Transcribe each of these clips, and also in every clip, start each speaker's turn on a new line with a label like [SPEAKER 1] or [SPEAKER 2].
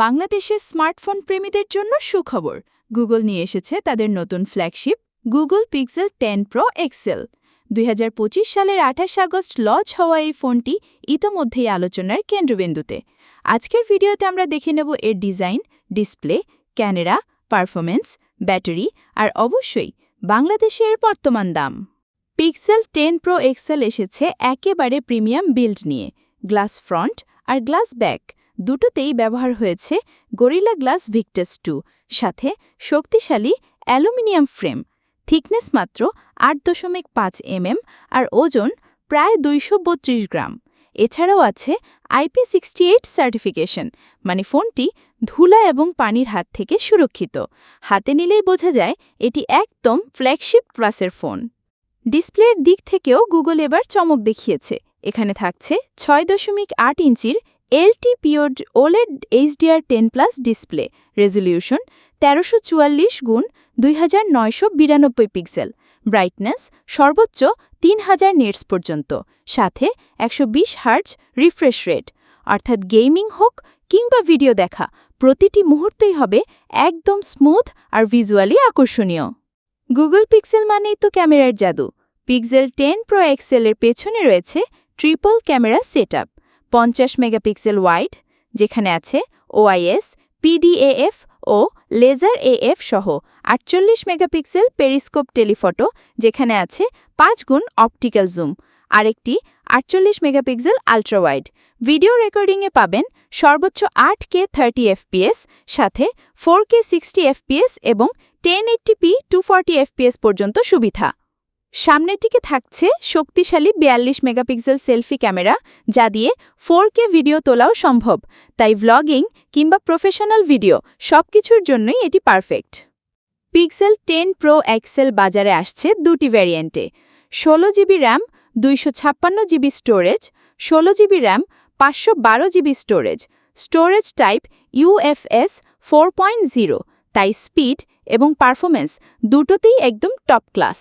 [SPEAKER 1] বাংলাদেশের স্মার্টফোন প্রেমীদের জন্য সুখবর। গুগল নিয়ে এসেছে তাদের নতুন flagship Google Pixel ten Pro XL দুই হাজার পঁচিশ সালের আঠাশ আগস্ট লঞ্চ হওয়া এই ফোনটি ইতোমধ্যেই আলোচনার কেন্দ্রবিন্দুতে। আজকের ভিডিওতে আমরা দেখে নেব এর design, display, camera performance battery আর অবশ্যই বাংলাদেশে এর বর্তমান দাম। পিক্সেল টেন প্রো এক্সেল এসেছে একেবারে প্রিমিয়াম বিল্ড নিয়ে, গ্লাস ফ্রন্ট আর গ্লাস ব্যাক। দুটোতেই ব্যবহার হয়েছে গরিলা গ্লাস ভিক্টাস টু, সাথে শক্তিশালী অ্যালুমিনিয়াম ফ্রেম। থিকনেস মাত্র আট দশমিক পাঁচ এমএম আর ওজন প্রায় দুইশ বত্রিশ গ্রাম। এছাড়াও আছে আইপি সিক্সটি এইট সার্টিফিকেশন মানে ফোনটি ধুলা এবং পানির হাত থেকে সুরক্ষিত। হাতে নিলেই বোঝা যায় এটি একদম ফ্ল্যাগশিপ ক্লাসের ফোন। ডিসপ্লের দিক থেকেও গুগল এবার চমক দেখিয়েছে। এখানে থাকছে ছয় দশমিক আট ইঞ্চির LTPO OLED HDR ten plus display, resolution তেরোশো চুয়াল্লিশ গুণ দুই হাজার নয়শো বিরানব্বই পিক্সেল, ব্রাইটনেস সর্বোচ্চ তিন হাজার নেটস পর্যন্ত, সাথে একশো বিশ হার্জ রিফ্রেশ রেট। অর্থাৎ গেমিং হোক কিংবা ভিডিও দেখা, প্রতিটি মুহূর্তেই হবে একদম স্মুথ আর ভিজুয়ালি আকর্ষণীয়। গুগল পিক্সেল মানেই তো ক্যামেরার জাদু। পিক্সেল টেন প্রো এক্সেলের পেছনে রয়েছে ট্রিপল ক্যামেরা সেটআপ। পঞ্চাশ মেগাপিক্সেল ওয়াইড, যেখানে আছে ওআইএস পিডিএএফ ও লেজার এএফ সহ আটচল্লিশ মেগাপিক্সেল পেরিস্কোপ টেলিফটো, যেখানে আছে পাঁচ গুণ অপটিক্যাল জুম। আরেকটি আটচল্লিশ মেগাপিক্সেল আলট্রাওয়াইড। ভিডিও রেকর্ডিংয়ে পাবেন সর্বোচ্চ আট কে থার্টি এফপিএস সাথে ফোর কে সিক্সটি এফপিএস এবং ten eighty P two forty FPS পর্যন্ত সুবিধা। সামনেরটিকে থাকছে শক্তিশালী বিয়াল্লিশ মেগাপিক্সেল সেলফি ক্যামেরা, যা দিয়ে ফোর ভিডিও তোলাও সম্ভব। তাই ভ্লগিং কিংবা প্রফেশনাল ভিডিও সবকিছুর জন্যই এটি perfect Pixel ten Pro XL বাজারে আসছে দুটি ভ্যারিয়েন্টে ষোলো জিবি র্যাম দুইশো ছাপ্পান্ন জিবি স্টোরেজ ষোলো জিবি র্যাম পাঁচশো বারো GB storage storage type UFS four point zero তাই স্পিড এবং পারফরমেন্স দুটোতেই একদম টপ ক্লাস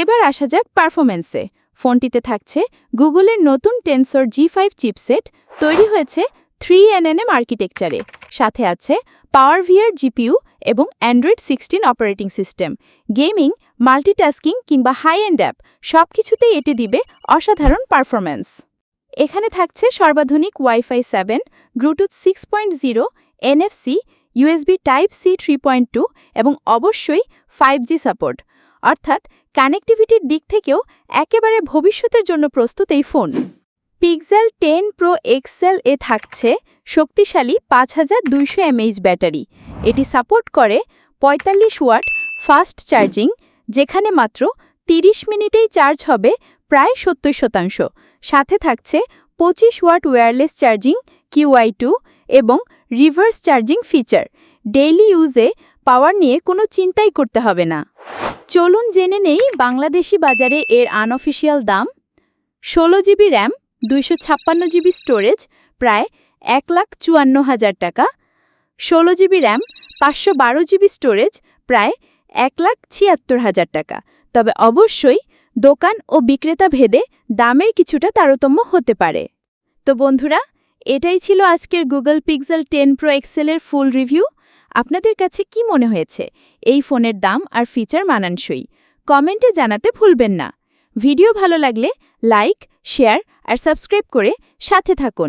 [SPEAKER 1] এবার আসা যাক পারফরমেন্সে ফোনটিতে থাকছে গুগলের নতুন টেনসর জি ফাইভ চিপসেট, তৈরি হয়েছে থ্রি এনএনএম আর্কিটেকচারে। সাথে আছে পাওয়ার ভিআর জিপিইউ এবং Android sixteen operating system gaming multitasking কিংবা হাই এন্ড অ্যাপ সব কিছুতেই এটি দিবে অসাধারণ পারফরম্যান্স। এখানে থাকছে সর্বাধুনিক WiFi seven Bluetooth six point zero NFC USB type C three point two এবং অবশ্যই ফাইভ জি সাপোর্ট অর্থাৎ কানেক্টিভিটির দিক থেকেও একেবারে ভবিষ্যতের জন্য প্রস্তুত এই phone. Pixel ten Pro XL এ থাকছে শক্তিশালী পাঁচ হাজার দুইশো এমএইচ ব্যাটারি। এটি সাপোর্ট করে পঁয়তাল্লিশ ওয়াট ফাস্ট চার্জিং, যেখানে মাত্র 30 মিনিটেই চার্জ হবে প্রায় সত্তর শতাংশ। সাথে থাকছে পঁচিশ watt wireless charging Qi two এবং রিভার্স চার্জিং ফিচার। ডেইলি ইউজে পাওয়ার নিয়ে কোনো চিন্তাই করতে হবে না। চলুন জেনে নেই বাংলাদেশি বাজারে এর আনঅফিসিয়াল দাম। ষোলো জিবি র্যাম, দুইশো ছাপ্পান্ন জিবি স্টোরেজ, প্রায় এক লাখ চুয়ান্ন হাজার টাকা। ষোলো জিবি র্যাম, পাঁচশো বারো জিবি স্টোরেজ, প্রায় এক লাখ ছিয়াত্তর হাজার টাকা। তবে অবশ্যই দোকান ও বিক্রেতা ভেদে দামের কিছুটা তারতম্য হতে পারে। তো বন্ধুরা, এটাই ছিল আজকের গুগল পিক্সেল টেন প্রো এক্সেলের ফুল রিভিউ আপনাদের কাছে কি মনে হয়েছে? এই ফোনের দাম আর ফিচার মানানসই। কমেন্টে জানাতে ভুলবেন না। ভিডিও ভালো লাগলে লাইক, শেয়ার আর সাবস্ক্রাইব করে সাথে থাকুন।